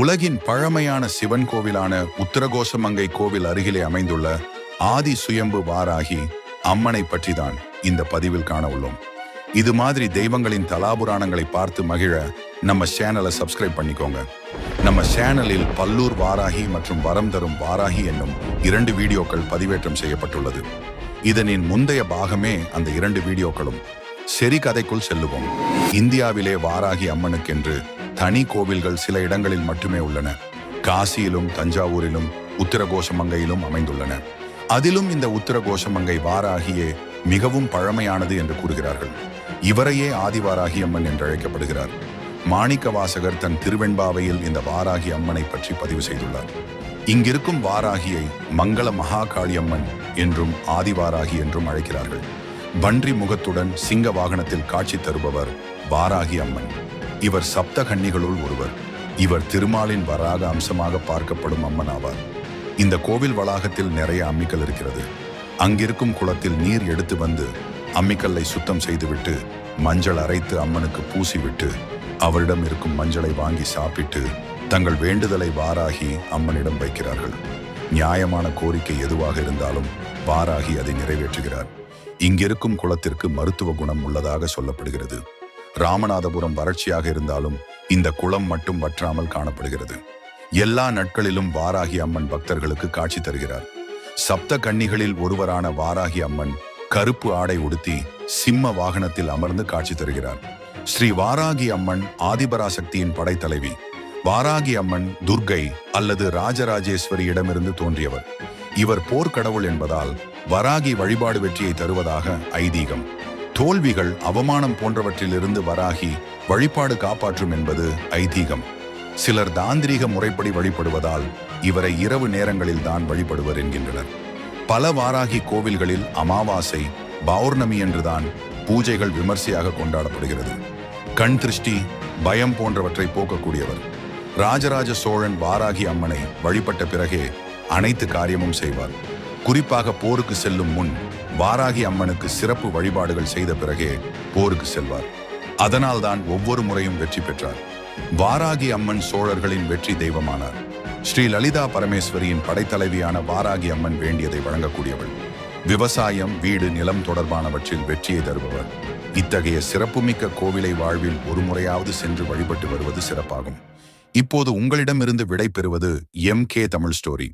உலகின் பழமையான சிவன் கோவிலான உத்தரகோசமங்கை கோவில் அருகிலே அமைந்துள்ள ஆதி சுயம்பு வாராகி அம்மனை பற்றிதான் இந்த பதிவில் காண உள்ளோம் இது மாதிரி தெய்வங்களின் தலாபுராணங்களை பார்த்து மகிழ நம்ம சேனலை சப்ஸ்கிரைப் பண்ணிக்கோங்க. நம்ம சேனலில் பல்லூர் வாராகி மற்றும் வரம் தரும் வாராகி என்னும் இரண்டு வீடியோக்கள் பதிவேற்றம் செய்யப்பட்டுள்ளது. இதனின் முந்தைய பாகமே அந்த இரண்டு வீடியோக்களும். செரி கதைக்குள் செல்லுவோம். இந்தியாவிலே வாராகி அம்மனுக்கென்று தனி கோவில்கள் சில இடங்களில் மட்டுமே உள்ளன. காசியிலும் தஞ்சாவூரிலும் உத்தரகோஷமங்கையிலும் அமைந்துள்ளன. அதிலும் இந்த உத்தரகோஷமங்கை வாராகியே மிகவும் பழமையானது என்று கூறுகிறார்கள். இவரையே ஆதிவாராகி அம்மன் என்று அழைக்கப்படுகிறார். மாணிக்க வாசகர் தன் திருவெண்பாவையில் இந்த வாராகி அம்மனை பற்றி பதிவு செய்துள்ளார். இங்கிருக்கும் வாராகியை மங்கள மகாகாளி அம்மன் என்றும் ஆதிவாராகி என்றும் அழைக்கிறார்கள். பன்றி முகத்துடன் சிங்க வாகனத்தில் காட்சி தருபவர் வாராகி அம்மன். இவர் சப்த கன்னிகளுள் ஒருவர். இவர் திருமாலின் வராக அம்சமாக பார்க்கப்படும் அம்மன் ஆவார். இந்த கோவில் வளாகத்தில் நிறைய அம்மிக்கல் இருக்கிறது. அங்கிருக்கும் குளத்தில் நீர் எடுத்து வந்து அம்மிக்கல்லை சுத்தம் செய்துவிட்டு மஞ்சள் அரைத்து அம்மனுக்கு பூசிவிட்டு அவரிடம் இருக்கும் மஞ்சளை வாங்கி சாப்பிட்டு தங்கள் வேண்டுதலை வாராகி அம்மனிடம் வைக்கிறார்கள். நியாயமான கோரிக்கை எதுவாக இருந்தாலும் வாராகி அதை நிறைவேற்றுகிறார். இங்கிருக்கும் குளத்திற்கு மருத்துவ குணம் உள்ளதாக சொல்லப்படுகிறது. ராமநாதபுரம் வறட்சியாக இருந்தாலும் இந்த குளம் மட்டும் வற்றாமல் காணப்படுகிறது. எல்லா நாட்களிலும் வாராகி அம்மன் பக்தர்களுக்கு காட்சி தருகிறார். சப்த கன்னிகளில் ஒருவரான வாராகி அம்மன் கருப்பு ஆடை உடுத்தி சிம்ம வாகனத்தில் அமர்ந்து காட்சி தருகிறார். ஸ்ரீ வாராகி அம்மன் ஆதிபராசக்தியின் படைத்தலைவி. வாராகி அம்மன் துர்கை அல்லது ராஜராஜேஸ்வரியிடமிருந்து தோன்றியவர். இவர் போர்க்கடவுள் என்பதால் வராகி வழிபாடு வெற்றியை தருவதாக ஐதீகம். தோல்விகள் அவமானம் போன்றவற்றிலிருந்து வராகி வழிபாடு காப்பாற்றும் என்பது ஐதீகம். சிலர் தாந்திரீக முறைப்படி வழிபடுவதால் இவரை இரவு நேரங்களில் தான் வழிபடுவர் என்கின்றனர். பல வாராகி கோவில்களில் அமாவாசை பௌர்ணமி என்றுதான் பூஜைகள் விமர்சையாக கொண்டாடப்படுகிறது. கண் திருஷ்டி பயம் போன்றவற்றை போக்கக்கூடியவர். ராஜராஜ சோழன் வாராகி அம்மனை வழிபட்ட பிறகே அனைத்து காரியமும் செய்வார். குறிப்பாக போருக்கு செல்லும் முன் வாராகி அம்மனுக்கு சிறப்பு வழிபாடுகள் செய்த பிறகே போருக்கு செல்வார். அதனால்தான் ஒவ்வொரு முறையும் வெற்றி பெற்றார். வாராகி அம்மன் சோழர்களின் வெற்றி தெய்வமானார். ஸ்ரீ லலிதா பரமேஸ்வரியின் படைத்தலைவியான வாராகி அம்மன் வேண்டியதை வழங்கக்கூடியவள். விவசாயம் வீடு நிலம் தொடர்பானவற்றில் வெற்றியை தருபவர். இத்தகைய சிறப்புமிக்க கோவிலை வாழ்வில் ஒரு முறையாவது சென்று வழிபட்டு வருவது சிறப்பாகும். இப்போது உங்களிடமிருந்து விடை பெறுவது எம் கே தமிழ் ஸ்டோரி.